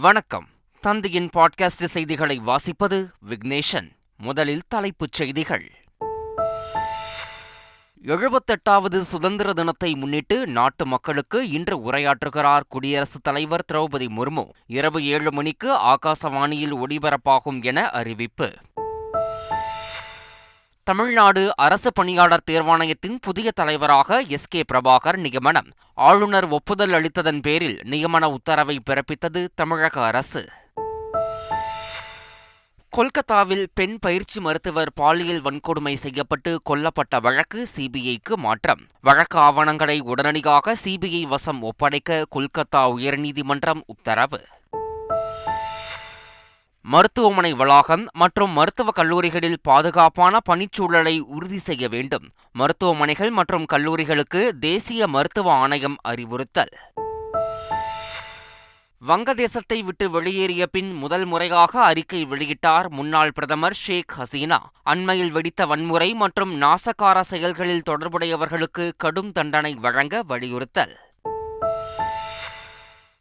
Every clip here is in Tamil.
வணக்கம். தந்தையின் பாட்காஸ்ட் செய்திகளை வாசிப்பது விக்னேஷன். முதலில் தலைப்புச் செய்திகள். எழுபத்தெட்டாவது சுதந்திர தினத்தை முன்னிட்டு நாட்டு மக்களுக்கு இன்று உரையாற்றுகிறார் குடியரசுத் தலைவர் திரௌபதி முர்மு. இரவு ஏழு மணிக்கு ஆகாசவாணியில் ஒளிபரப்பாகும் என அறிவிப்பு. தமிழ்நாடு அரசு பணியாளர் தேர்வாணையத்தின் புதிய தலைவராக எஸ் கே பிரபாகர் நியமனம். ஆளுநர் ஒப்புதல் அளித்ததன் பேரில் நியமன உத்தரவை பிறப்பித்தது தமிழக அரசு. கொல்கத்தாவில் பெண் பயிற்சி மருத்துவர் பாலியல் வன்கொடுமை செய்யப்பட்டு கொல்லப்பட்ட வழக்கு சிபிஐக்கு மாற்றம். வழக்கு ஆவணங்களை உடனடியாக சிபிஐ வசம் ஒப்படைக்க கொல்கத்தா உயர்நீதிமன்றம் உத்தரவு. மருத்துவமனை வளாகம் மற்றும் மருத்துவக் கல்லூரிகளில் பாதுகாப்பான பணிச்சூழலை உறுதி செய்ய வேண்டும். மருத்துவமனைகள் மற்றும் கல்லூரிகளுக்கு தேசிய மருத்துவ ஆணையம் அறிவுறுத்தல். வங்கதேசத்தை விட்டு வெளியேறிய பின் முதல் முறையாக அறிக்கை வெளியிட்டார் முன்னாள் பிரதமர் ஷேக் ஹசீனா. அண்மையில் வெடித்த வன்முறை மற்றும் நாசகார செயல்களில் தொடர்புடையவர்களுக்கு கடும் தண்டனை வழங்க வலியுறுத்தல்.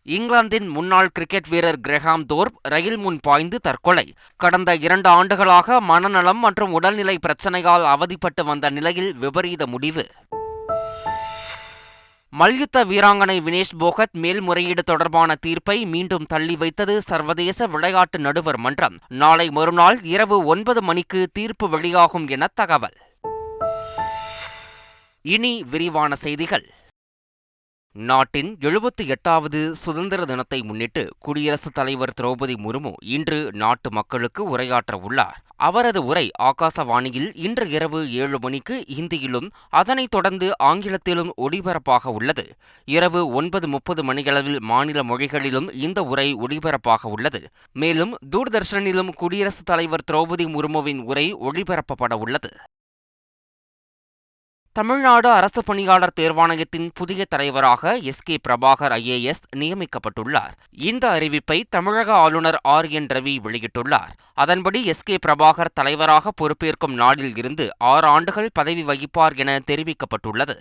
இங்கிலாந்தின் முன்னாள் கிரிக்கெட் வீரர் கிரஹாம் தோர்ப் ரயில் முன் பாய்ந்து தற்கொலை. கடந்த இரண்டு ஆண்டுகளாக மனநலம் மற்றும் உடல்நிலை பிரச்சினையால் அவதிப்பட்டு வந்த நிலையில் விபரீத முடிவு. மல்யுத்த வீராங்கனை வினேஷ் போகத் மேல்முறையீடு தொடர்பான தீர்ப்பை மீண்டும் தள்ளி வைத்தது சர்வதேச விளையாட்டு நடுவர் மன்றம். நாளை மறுநாள் இரவு ஒன்பது மணிக்கு தீர்ப்பு வெளியாகும் என தகவல். இனி விரிவான செய்திகள். நாட்டின் எழுபத்தி எட்டாவது சுதந்திர தினத்தை முன்னிட்டு குடியரசுத் தலைவர் திரௌபதி முர்மு இன்று நாட்டு மக்களுக்கு உரையாற்ற உள்ளார். அவரது உரை ஆகாசவாணியில் இன்று இரவு ஏழு மணிக்கு ஹிந்தியிலும் அதனைத் தொடர்ந்து ஆங்கிலத்திலும் ஒளிபரப்பாக உள்ளது. இரவு ஒன்பது முப்பது மணியளவில் மாநில மொழிகளிலும் இந்த உரை ஒளிபரப்பாக உள்ளது. மேலும் தூர்தர்ஷனிலும் குடியரசுத் தலைவர் திரௌபதி முர்முவின் உரை ஒளிபரப்பப்பட உள்ளது. தமிழ்நாடு அரசு பணியாளர் தேர்வாணையத்தின் புதிய தலைவராக எஸ். கே. பிரபாகர் ஐஏஎஸ் நியமிக்கப்பட்டுள்ளார். இந்த அறிவிப்பை தமிழக ஆளுநர் ஆர். என். ரவி வெளியிட்டுள்ளார். அதன்படி எஸ். கே. பிரபாகர் தலைவராக பொறுப்பேற்கும் நாளில் இருந்து ஆறு ஆண்டுகள் பதவி வகிப்பார் என தெரிவிக்கப்பட்டுள்ளது.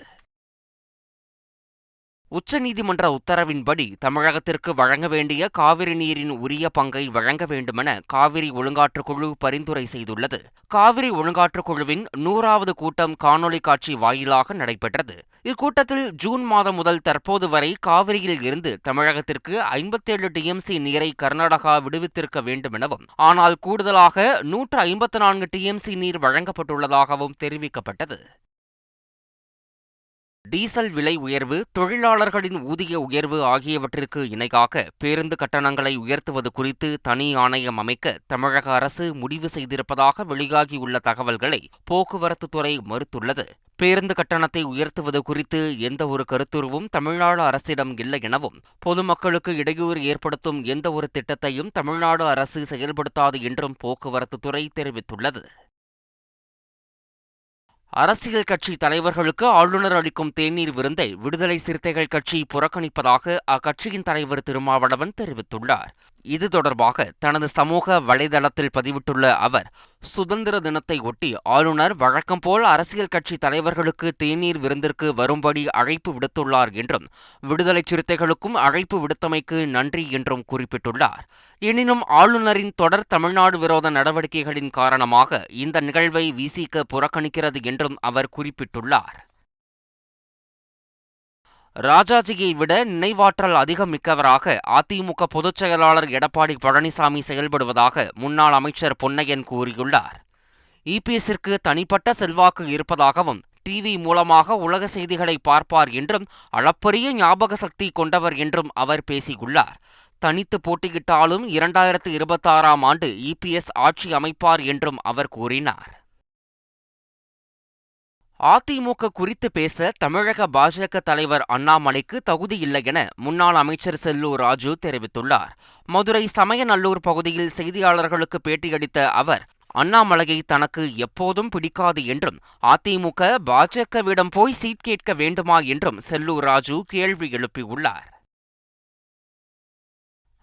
உச்சநீதிமன்ற உத்தரவின்படி தமிழகத்திற்கு வழங்க வேண்டிய காவிரி நீரின் உரிய பங்கை வழங்க வேண்டுமென காவிரி ஒழுங்காற்றுக்குழு பரிந்துரை செய்துள்ளது. காவிரி ஒழுங்காற்றுக்குழுவின் நூறாவது கூட்டம் காணொலி காட்சி வாயிலாக நடைபெற்றது. இக்கூட்டத்தில் ஜூன் மாதம் முதல் தற்போது வரை காவிரியில் இருந்து தமிழகத்திற்கு ஐம்பத்தேழு டிஎம்சி நீரை கர்நாடகா விடுவித்திருக்க வேண்டுமெனவும் ஆனால் கூடுதலாக நூற்று ஐம்பத்து நான்கு டிஎம்சி நீர் வழங்கப்பட்டுள்ளதாகவும் தெரிவிக்கப்பட்டது. டீசல் விலை உயர்வு தொழிலாளர்களின் ஊதிய உயர்வு ஆகியவற்றிற்கு இணையாக பேருந்து கட்டணங்களை உயர்த்துவது குறித்து தனி ஆணையம் அமைக்க தமிழக அரசு முடிவு செய்திருப்பதாக வெளியாகியுள்ள தகவல்களை போக்குவரத்துத்துறை மறுத்துள்ளது. பேருந்து கட்டணத்தை உயர்த்துவது குறித்து எந்த ஒரு கருத்துருவும் தமிழ்நாடு அரசிடம் இல்லை எனவும் பொதுமக்களுக்கு இடையூறு ஏற்படுத்தும் எந்த ஒரு திட்டத்தையும் தமிழ்நாடு அரசு செயல்படுத்தாது என்றும் போக்குவரத்து துறை தெரிவித்துள்ளது. அரசியல் கட்சி தலைவர்களுக்கு ஆளுநர் அளிக்கும் தேநீர் விருந்தை விடுதலை சிறுத்தைகள் கட்சி புறக்கணிப்பதாக அக்கட்சியின் தலைவர் திருமாவளவன் தெரிவித்துள்ளார். இது தொடர்பாக தனது சமூக வலைதளத்தில் பதிவிட்டுள்ள அவர் சுதந்திர தினத்தை ஒட்டி ஆளுநர் வழக்கம் போல் அரசியல் கட்சி தலைவர்களுக்கு தேநீர் விருந்திற்கு வரும்படி அழைப்பு விடுத்துள்ளார் என்றும் விடுதலை சிறுத்தைகளுக்கும் அழைப்பு விடுத்தமைக்கு நன்றி என்றும் குறிப்பிட்டுள்ளார். எனினும் ஆளுநரின் தொடர் தமிழ்நாடு விரோத நடவடிக்கைகளின் காரணமாக இந்த நிகழ்வை விசிக புறக்கணிக்கிறது என்றும் அவர் குறிப்பிட்டுள்ளார். ராஜாஜியை விட நினைவாற்றல் அதிகம் மிக்கவராக அதிமுக பொதுச் செயலாளர் எடப்பாடி பழனிசாமி செயல்படுவதாக முன்னாள் அமைச்சர் பொன்னையன் கூறியுள்ளார். இபிஎஸ்ஸிற்கு தனிப்பட்ட செல்வாக்கு இருப்பதாகவும் டிவி மூலமாக உலக செய்திகளை பார்ப்பார் என்றும் அளப்பரிய ஞாபக சக்தி கொண்டவர் என்றும் அவர் பேசியுள்ளார். தனித்து போட்டியிட்டாலும் இரண்டாயிரத்து இருபத்தாறாம் ஆண்டு இபிஎஸ் ஆட்சி அமைப்பார் என்றும் அவர் கூறினார். அதிமுக குறித்து பேச தமிழக பாஜக தலைவர் அண்ணாமலைக்கு தகுதியில்லை என முன்னாள் அமைச்சர் செல்லூர் ராஜு தெரிவித்துள்ளார். மதுரை சமயநல்லூர் பகுதியில் செய்தியாளர்களுக்கு பேட்டியளித்த அவர் அண்ணாமலையை தனக்கு எப்போதும் பிடிக்காது என்றும் அதிமுக பாஜகவிடம் போய் சீட் கேட்க வேண்டுமா என்றும் செல்லூர் ராஜு கேள்வி எழுப்பியுள்ளார்.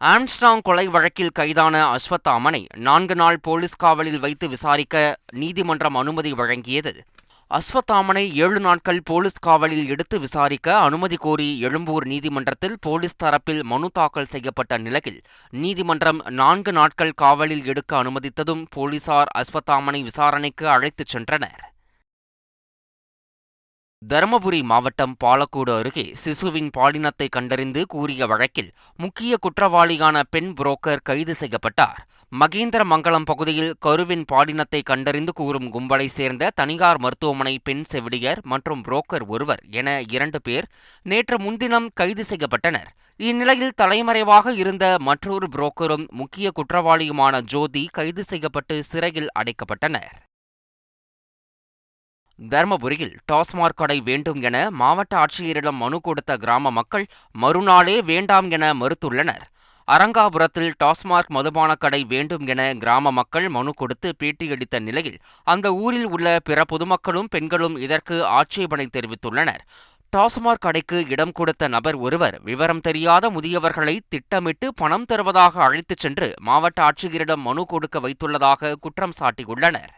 ஆம்ஸ்டாங் கொலை வழக்கில் கைதான அஸ்வத்தாமனை நான்கு நாள் போலீஸ் காவலில் வைத்து விசாரிக்க நீதிமன்றம் அனுமதி வழங்கியது. அஸ்வத்தாமனை ஏழு நாட்கள் போலீஸ் காவலில் எடுத்து விசாரிக்க அனுமதி கோரி எழும்பூர் நீதிமன்றத்தில் போலீஸ் தரப்பில் மனு தாக்கல் செய்யப்பட்ட நிலையில் நீதிமன்றம் நான்கு நாட்கள் காவலில் எடுக்க அனுமதித்ததும் போலீசார் அஸ்வத்தாமனை விசாரணைக்கு அழைத்துச் சென்றனர். தருமபுரி மாவட்டம் பாலக்கோடு அருகே சிசுவின் பாலினத்தை கண்டறிந்து கூறிய வழக்கில் முக்கிய குற்றவாளியான பெண் புரோக்கர் கைது செய்யப்பட்டார். மகேந்திரமங்கலம் பகுதியில் கருவின் பாலினத்தை கண்டறிந்து கூறும் கும்பலை சேர்ந்த தனியார் மருத்துவமனை பெண் செவிலியர் மற்றும் புரோக்கர் ஒருவர் என இரண்டு பேர் நேற்று முன்தினம் கைது செய்யப்பட்டனர். இந்நிலையில் தலைமறைவாக இருந்த மற்றொரு புரோக்கரும் முக்கிய குற்றவாளியுமான ஜோதி கைது செய்யப்பட்டு சிறையில் அடைக்கப்பட்டனர். தர்மபுரியில் டாஸ்மாக் கடை வேண்டும் என மாவட்ட ஆட்சியரிடம் மனு கொடுத்த கிராம மக்கள் மறுநாளே வேண்டாம் என மறுத்துள்ளனர். அரங்காபுரத்தில் டாஸ்மாக் மதுபான கடை வேண்டும் என கிராம மக்கள் மனு கொடுத்து பேட்டியளித்த நிலையில் அந்த ஊரில் உள்ள பிற பொதுமக்களும் பெண்களும் இதற்கு ஆட்சேபனை தெரிவித்துள்ளனர். டாஸ்மாக் கடைக்கு இடம் கொடுத்த நபர் ஒருவர் விவரம் தெரியாத முதியவர்களை திட்டமிட்டு பணம் தருவதாக அழைத்துச் சென்று மாவட்ட ஆட்சியரிடம் மனு கொடுக்க வைத்துள்ளதாக குற்றம் சாட்டியுள்ளனர்.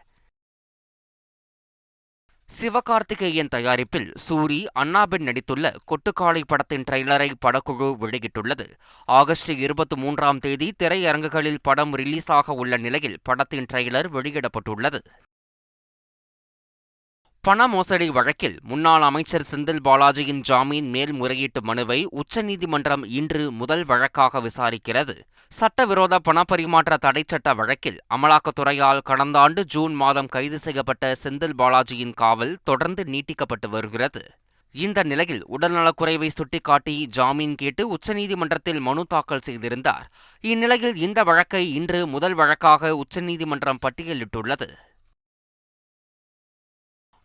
சிவகார்த்திகேயன் தயாரிப்பில் சூரி அண்ணாபென் நடித்துள்ள கொட்டுக்காளை படத்தின் ட்ரெய்லரை படக்குழு வெளியிட்டுள்ளது. ஆகஸ்ட் இருபத்தி மூன்றாம் தேதி திரையரங்குகளில் படம் ரிலீஸாக உள்ள நிலையில் படத்தின் ட்ரெய்லர் வெளியிடப்பட்டுள்ளது. பண மோசடி வழக்கில் முன்னாள் அமைச்சர் செந்தில் பாலாஜியின் ஜாமீன் மேல்முறையீட்டு மனுவை உச்சநீதிமன்றம் இன்று முதல் வழக்காக விசாரிக்கிறது. சட்டவிரோத பணப்பரிமாற்ற தடைச்சட்ட வழக்கில் அமலாக்கத்துறையால் கடந்த ஆண்டு ஜூன் மாதம் கைது செய்யப்பட்ட செந்தில் பாலாஜியின் காவல் தொடர்ந்து நீட்டிக்கப்பட்டு வருகிறது. இந்த நிலையில் உடல்நலக்குறைவை சுட்டிக்காட்டி ஜாமீன் கேட்டு உச்சநீதிமன்றத்தில் மனு தாக்கல் செய்திருந்தார். இந்நிலையில் இந்த வழக்கை இன்று முதல் வழக்காக உச்சநீதிமன்றம் பட்டியலிட்டுள்ளது.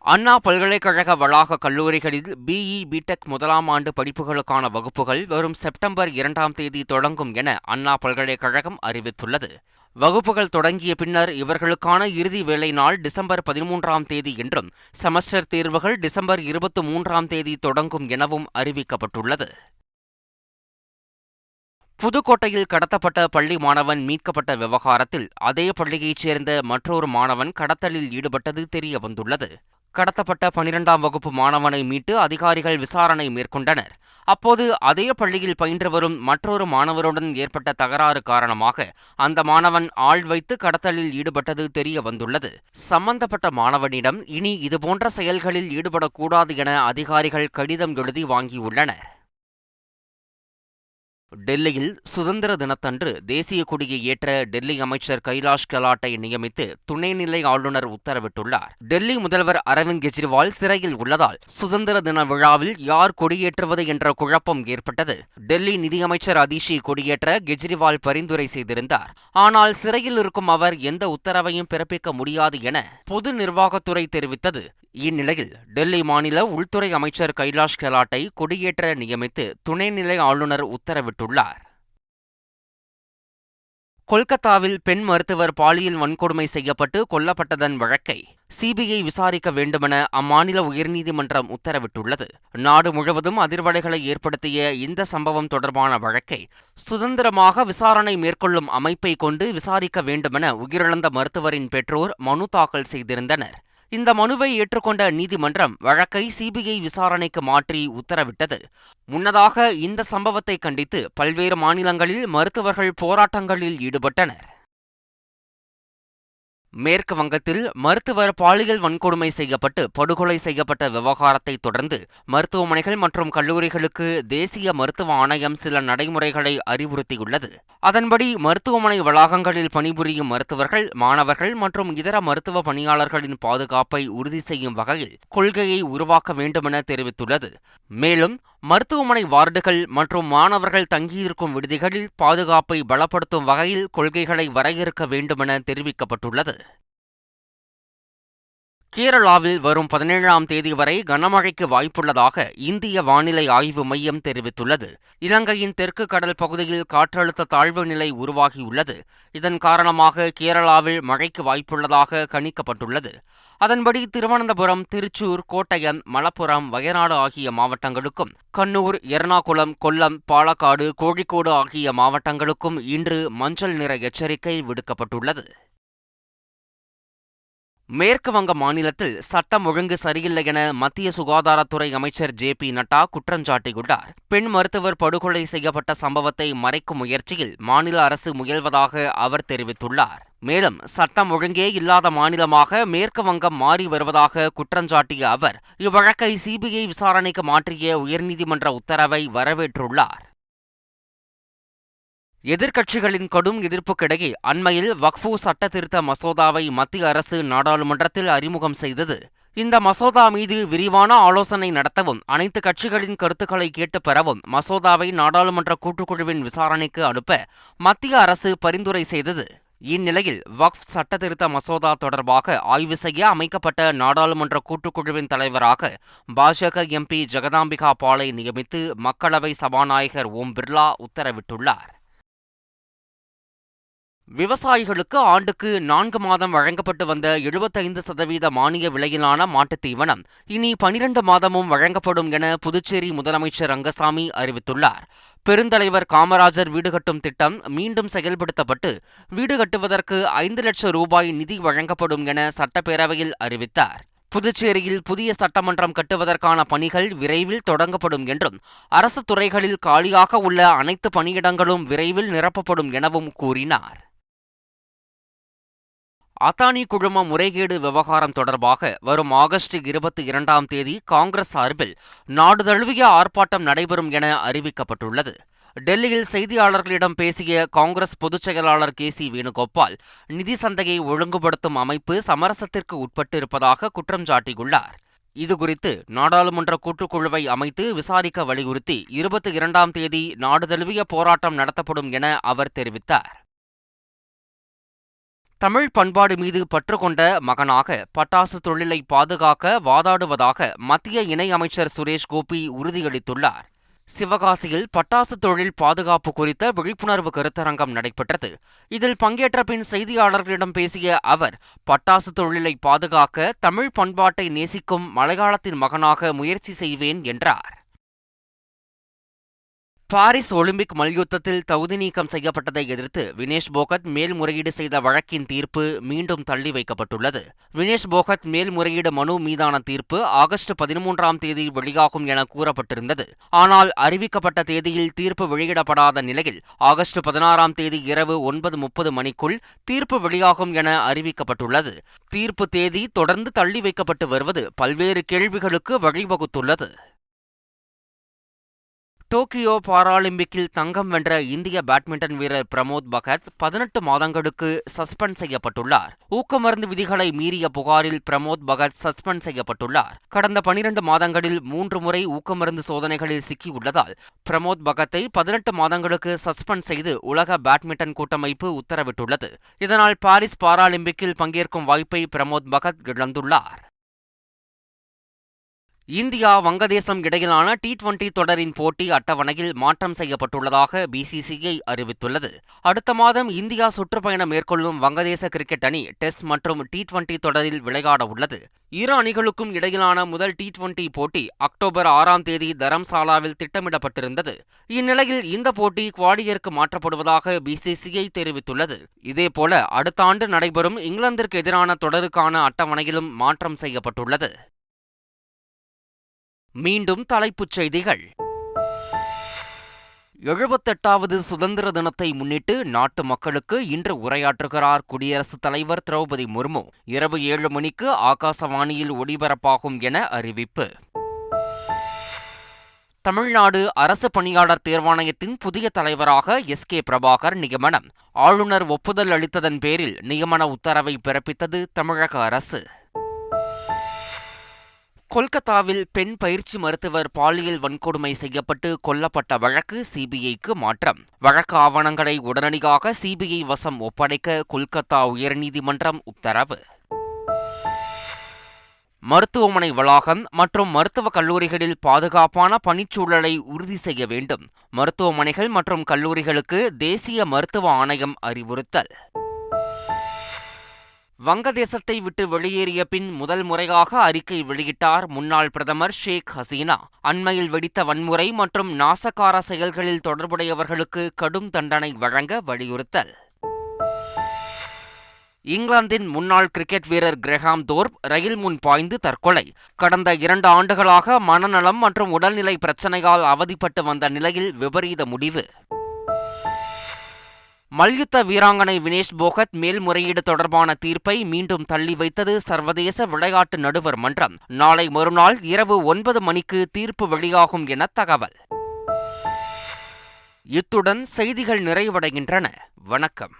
அண்ணா பல்கலைக்கழக வளாக கல்லூரிகளில் பிஇ பிடெக் முதலாம் ஆண்டு படிப்புகளுக்கான வகுப்புகள் வரும் செப்டம்பர் இரண்டாம் தேதி தொடங்கும் என அண்ணா பல்கலைக்கழகம் அறிவித்துள்ளது. வகுப்புகள் தொடங்கிய பின்னர் இவர்களுக்கான இறுதி வேலை நாள் டிசம்பர் பதிமூன்றாம் தேதி என்றும் செமஸ்டர் தேர்வுகள் டிசம்பர் இருபத்தி மூன்றாம் தேதி தொடங்கும் எனவும் அறிவிக்கப்பட்டுள்ளது. புதுக்கோட்டையில் கடத்தப்பட்ட பள்ளி மாணவன் மீட்கப்பட்ட விவகாரத்தில் அதே பள்ளியைச் சேர்ந்த மற்றொரு மாணவன் கடத்தலில் ஈடுபட்டது தெரியவந்துள்ளது. கடத்தப்பட்ட பனிரெண்டாம் வகுப்பு மாணவனை மீட்டு அதிகாரிகள் விசாரணை மேற்கொண்டனர். அப்போது அதே பள்ளியில் பயின்று வரும் மற்றொரு மாணவருடன் ஏற்பட்ட தகராறு காரணமாக அந்த மாணவன் ஆள் வைத்து கடத்தலில் ஈடுபட்டது தெரிய வந்துள்ளது. சம்பந்தப்பட்ட மாணவனிடம் இனி இதுபோன்ற செயல்களில் ஈடுபடக்கூடாது என அதிகாரிகள் கடிதம் எழுதி வாங்கியுள்ளனர். டெல்லியில் சுதந்திர தினத்தன்று தேசிய கொடியை ஏற்ற டெல்லி அமைச்சர் கைலாஷ் கெலாட்டை நியமித்து துணைநிலை ஆளுநர் உத்தரவிட்டுள்ளார். டெல்லி முதல்வர் அரவிந்த் கெஜ்ரிவால் சிறையில் உள்ளதால் சுதந்திர தின விழாவில் யார் கொடியேற்றுவது என்ற குழப்பம் ஏற்பட்டது. டெல்லி நிதியமைச்சர் அதிஷி கொடியேற்ற கெஜ்ரிவால் பரிந்துரை செய்திருந்தார். ஆனால் சிறையில் இருக்கும் அவர் எந்த உத்தரவையும் பிறப்பிக்க முடியாது என பொது நிர்வாகத்துறை தெரிவித்தது. இந்நிலையில் டெல்லி மாநில உள்துறை அமைச்சர் கைலாஷ் கெலாட்டை கொடியேற்ற நியமித்து துணைநிலை ஆளுநர் உத்தரவிட்டுள்ளார். கொல்கத்தாவில் பெண் மருத்துவர் பாலியல் வன்கொடுமை செய்யப்பட்டு கொல்லப்பட்டதன் வழக்கை சிபிஐ விசாரிக்க வேண்டுமென அம்மாநில உயர்நீதிமன்றம் உத்தரவிட்டுள்ளது. நாடு முழுவதும் அதிர்வலைகளை ஏற்படுத்திய இந்த சம்பவம் தொடர்பான வழக்கை சுதந்திரமாக விசாரணை மேற்கொள்ளும் அமைப்பை கொண்டு விசாரிக்க வேண்டுமென உயிரிழந்த மருத்துவரின் பெற்றோர் மனு தாக்கல் செய்திருந்தனர். இந்த மனுவை ஏற்றுக்கொண்ட நீதிமன்றம் வழக்கை சிபிஐ விசாரணைக்கு மாற்றி உத்தரவிட்டது. முன்னதாக இந்த சம்பவத்தை கண்டித்து பல்வேறு மாநிலங்களில் மருத்துவர்கள் போராட்டங்களில் ஈடுபட்டனர். மேற்கு வங்கத்தில் மருத்துவர் பாலியல் வன்கொடுமை செய்யப்பட்டு படுகொலை செய்யப்பட்ட விவகாரத்தை தொடர்ந்து மருத்துவமனைகள் மற்றும் கல்லூரிகளுக்கு தேசிய மருத்துவ ஆணையம் சில நடைமுறைகளை அறிவுறுத்தியுள்ளது. அதன்படி மருத்துவமனை வளாகங்களில் பணிபுரியும் மருத்துவர்கள் மாணவர்கள் மற்றும் இதர மருத்துவ பணியாளர்களின் பாதுகாப்பை உறுதி செய்யும் வகையில் கொள்கையை உருவாக்க வேண்டுமென தெரிவித்துள்ளது. மேலும் மருத்துவமனை வார்டுகள் மற்றும் மாணவர்கள் தங்கியிருக்கும் விடுதிகளில் பாதுகாப்பை பலப்படுத்தும் வகையில் கொள்கைகளை வரையறுக்க வேண்டுமென தெரிவிக்கப்பட்டுள்ளது. கேரளாவில் வரும் பதினேழாம் தேதி வரை கனமழைக்கு வாய்ப்புள்ளதாக இந்திய வானிலை ஆய்வு மையம் தெரிவித்துள்ளது. இலங்கையின் தெற்கு கடல் பகுதியில் காற்றழுத்த தாழ்வு நிலை உருவாகியுள்ளது. இதன் காரணமாக கேரளாவில் மழைக்கு வாய்ப்புள்ளதாக கணிக்கப்பட்டுள்ளது. அதன்படி திருவனந்தபுரம் திருச்சூர் கோட்டயம் மலப்புரம் வயநாடு ஆகிய மாவட்டங்களுக்கும் கண்ணூர் எர்ணாகுளம் கொல்லம் பாலக்காடு கோழிக்கோடு ஆகிய மாவட்டங்களுக்கும் இன்று மஞ்சள் நிற எச்சரிக்கை விடுக்கப்பட்டுள்ளது. மேற்கு வங்க மாநிலத்தில் சட்டம் ஒழுங்கு சரியில்லை என மத்திய சுகாதாரத்துறை அமைச்சர் ஜே பி நட்டா குற்றஞ்சாட்டியுள்ளார் பெண் மருத்துவர் படுகொலை செய்யப்பட்ட சம்பவத்தை மறைக்கும் முயற்சியில் மாநில அரசு முயல்வதாக அவர் தெரிவித்துள்ளார். மேலும் சட்டம் ஒழுங்கே இல்லாத மாநிலமாக மேற்கு வங்கம் மாறி வருவதாக குற்றஞ்சாட்டிய அவர் இவ்வழக்கை சிபிஐ விசாரணைக்கு மாற்றிய உயர்நீதிமன்ற உத்தரவை வரவேற்றுள்ளார். எதிர்க்கட்சிகளின் கடும் எதிர்ப்புக்கிடையே அண்மையில் வக்ஃபு சட்ட திருத்த மசோதாவை மத்திய அரசு நாடாளுமன்றத்தில் அறிமுகம் செய்தது. இந்த மசோதா மீது விரிவான ஆலோசனை நடத்தவும் அனைத்து கட்சிகளின் கருத்துக்களை கேட்டு பெறவும் மசோதாவை நாடாளுமன்ற கூட்டுக்குழுவின் விசாரணைக்கு அனுப்ப மத்திய அரசு பரிந்துரை செய்தது. இந்நிலையில் வக்ஃப் சட்டத்திருத்த மசோதா தொடர்பாக ஆய்வு செய்ய அமைக்கப்பட்ட நாடாளுமன்ற கூட்டுக்குழுவின் தலைவராக பாஜக எம்பி ஜெகதாம்பிகா பாலை நியமித்து மக்களவை சபாநாயகர் ஓம் பிர்லா உத்தரவிட்டுள்ளார். விவசாயிகளுக்கு ஆண்டுக்கு நான்கு மாதம் வழங்கப்பட்டு வந்த எழுபத்தைந்து சதவீத மானிய விலையிலான மாட்டுத் தீவனம் இனி பனிரண்டு மாதமும் வழங்கப்படும் என புதுச்சேரி முதலமைச்சர் ரங்கசாமி அறிவித்துள்ளார். பெருந்தலைவர் காமராஜர் வீடு கட்டும் திட்டம் மீண்டும் செயல்படுத்தப்பட்டு வீடு கட்டுவதற்கு ஐந்து லட்சம் ரூபாய் நிதி வழங்கப்படும் என சட்டப்பேரவையில் அறிவித்தார். புதுச்சேரியில் புதிய சட்டமன்றம் கட்டுவதற்கான பணிகள் விரைவில் தொடங்கப்படும் என்றும் அரசு துறைகளில் காலியாக உள்ள அனைத்து பணியிடங்களும் விரைவில் நிரப்பப்படும் எனவும் கூறினார். அத்தானி குழும முறைகேடு விவகாரம் தொடர்பாக வரும் ஆகஸ்ட் இருபத்தி இரண்டாம் தேதி காங்கிரஸ் சார்பில் நாடு தழுவிய ஆர்ப்பாட்டம் நடைபெறும் என அறிவிக்கப்பட்டுள்ளது. டெல்லியில் செய்தியாளர்களிடம் பேசிய காங்கிரஸ் பொதுச் செயலாளர் கே சி வேணுகோபால் நிதி சந்தையை ஒழுங்குபடுத்தும் அமைப்பு சமரசத்திற்கு உட்பட்டிருப்பதாக குற்றம் சாட்டியுள்ளார். இதுகுறித்து நாடாளுமன்ற கூட்டுக்குழுவை அமைத்து விசாரிக்க வலியுறுத்தி இருபத்தி இரண்டாம் தேதி நாடு தழுவிய போராட்டம் நடத்தப்படும் என அவர் தெரிவித்தார். தமிழ் பண்பாடு மீது பற்று கொண்ட மகனாக பட்டாசு தொழிலை பாதுகாக்க வாதாடுவதாக மத்திய இணையமைச்சர் சுரேஷ் கோபி உறுதியளித்துள்ளார். சிவகாசியில் பட்டாசு தொழில் பாதுகாப்பு குறித்த விழிப்புணர்வு கருத்தரங்கம் நடைபெற்றது. இதில் பங்கேற்ற பின் செய்தியாளர்களிடம் பேசிய அவர் பட்டாசு தொழிலை பாதுகாக்க தமிழ் பண்பாட்டை நேசிக்கும் மலையாளத்தின் மகனாக முயற்சி செய்வேன் என்றார். பாரிஸ் ஒலிம்பிக் மல்யுத்தத்தில் தகுதி நீக்கம் செய்யப்பட்டதை எதிர்த்து வினேஷ் போகத் மேல்முறையீடு செய்த வழக்கின் தீர்ப்பு மீண்டும் தள்ளி வைக்கப்பட்டுள்ளது. வினேஷ் போகத் மேல்முறையீடு மனு மீதான தீர்ப்பு ஆகஸ்ட் பதிமூன்றாம் தேதி வெளியாகும் என கூறப்பட்டிருந்தது. ஆனால் அறிவிக்கப்பட்ட தேதியில் தீர்ப்பு வெளியிடப்படாத நிலையில் ஆகஸ்ட் பதினாறாம் தேதி இரவு ஒன்பது முப்பது மணிக்குள் தீர்ப்பு வெளியாகும் என அறிவிக்கப்பட்டுள்ளது. தீர்ப்பு தேதி தொடர்ந்து தள்ளி வைக்கப்பட்டு வருவது பல்வேறு கேள்விகளுக்கு வழிவகுத்துள்ளது. டோக்கியோ பாராலிம்பிக்கில் தங்கம் வென்ற இந்திய பேட்மிண்டன் வீரர் பிரமோத் பகத் பதினெட்டு மாதங்களுக்கு சஸ்பெண்ட் செய்யப்பட்டுள்ளார். ஊக்கமருந்து விதிகளை மீறிய புகாரில் பிரமோத் பகத் சஸ்பெண்ட் செய்யப்பட்டுள்ளார். கடந்த பனிரண்டு மாதங்களில் மூன்று முறை ஊக்கமருந்து சோதனைகளில் சிக்கியுள்ளதால் பிரமோத் பகத்தை பதினெட்டு மாதங்களுக்கு சஸ்பெண்ட் செய்து உலக பேட்மிண்டன் கூட்டமைப்பு உத்தரவிட்டுள்ளது. இதனால் பாரிஸ் பாராலிம்பிக்கில் பங்கேற்கும் வாய்ப்பை பிரமோத் பகத் இழந்துள்ளார். இந்தியா வங்கதேசம் இடையிலான டி டுவெண்டி தொடரின் போட்டி அட்டவணையில் மாற்றம் செய்யப்பட்டுள்ளதாக பிசிசிஐ அறிவித்துள்ளது. அடுத்த மாதம் இந்தியா சுற்றுப்பயணம் மேற்கொள்ளும் வங்கதேச கிரிக்கெட் அணி டெஸ்ட் மற்றும் டி டுவெண்டி தொடரில் விளையாட உள்ளது. இரு அணிகளுக்கும் இடையிலான முதல் டி டுவெண்டி போட்டி அக்டோபர் ஆறாம் தேதி தரம்சாலாவில் திட்டமிடப்பட்டிருந்தது. இந்நிலையில் இந்த போட்டி குவாடியருக்கு மாற்றப்படுவதாக பிசிசிஐ தெரிவித்துள்ளது. இதேபோல அடுத்த ஆண்டு நடைபெறும் இங்கிலாந்திற்கு எதிரான தொடருக்கான அட்டவணையிலும் மாற்றம் செய்யப்பட்டுள்ளது. மீண்டும் தலைப்புச் செய்திகள். எழுபத்தெட்டாவது சுதந்திர தினத்தை முன்னிட்டு நாட்டு மக்களுக்கு இன்று உரையாற்றுகிறார் குடியரசுத் தலைவர் திரௌபதி முர்மு. இரவு ஏழு மணிக்கு ஆகாசவாணியில் ஒளிபரப்பாகும் என அறிவிப்பு. தமிழ்நாடு அரசு பணியாளர் தேர்வாணையத்தின் புதிய தலைவராக எஸ். கே. பிரபாகர் நியமனம். ஆளுநர் ஒப்புதல் அளித்ததன் பேரில் நியமன உத்தரவை பிறப்பித்தது தமிழக அரசு. கொல்கத்தாவில் பெண் பயிற்சி மருத்துவர் பாலியல் வன்கொடுமை செய்யப்பட்டு கொல்லப்பட்ட வழக்கு சிபிஐக்கு மாற்றம். வழக்கு ஆவணங்களை உடனடியாக சிபிஐ வசம் ஒப்படைக்க கொல்கத்தா உயர்நீதிமன்றம் உத்தரவு. மருத்துவமனை வளாகம் மற்றும் மருத்துவக் கல்லூரிகளில் பாதுகாப்பான பணிச்சூழலை உறுதி செய்ய வேண்டும். மருத்துவமனைகள் மற்றும் கல்லூரிகளுக்கு தேசிய மருத்துவ ஆணையம் அறிவுறுத்தல். வங்கதேசத்தை விட்டு வெளியேறிய பின் முதல் முறையாக அறிக்கை வெளியிட்டார் முன்னாள் பிரதமர் ஷேக் ஹசீனா. அண்மையில் வெடித்த வன்முறை மற்றும் நாசகார செயல்களில் தொடர்புடையவர்களுக்கு கடும் தண்டனை வழங்க வலியுறுத்தல். இங்கிலாந்தின் முன்னாள் கிரிக்கெட் வீரர் கிரஹாம் தோர்ப் ரயில் முன் பாய்ந்து தற்கொலை. கடந்த இரண்டு ஆண்டுகளாக மனநலம் மற்றும் உடல்நிலை பிரச்சினையால் அவதிப்பட்டு வந்த நிலையில் விபரீத முடிவு. மல்யுத்த வீராங்கனை வினேஷ் போகத் மேல்முறையீடு தொடர்பான தீர்ப்பை மீண்டும் தள்ளி வைத்தது சர்வதேச விளையாட்டு நடுவர் மன்றம். நாளை மறுநாள் இரவு ஒன்பது மணிக்கு தீர்ப்பு வெளியாகும் என தகவல். இத்துடன் செய்திகள் நிறைவடைகின்றன. வணக்கம்.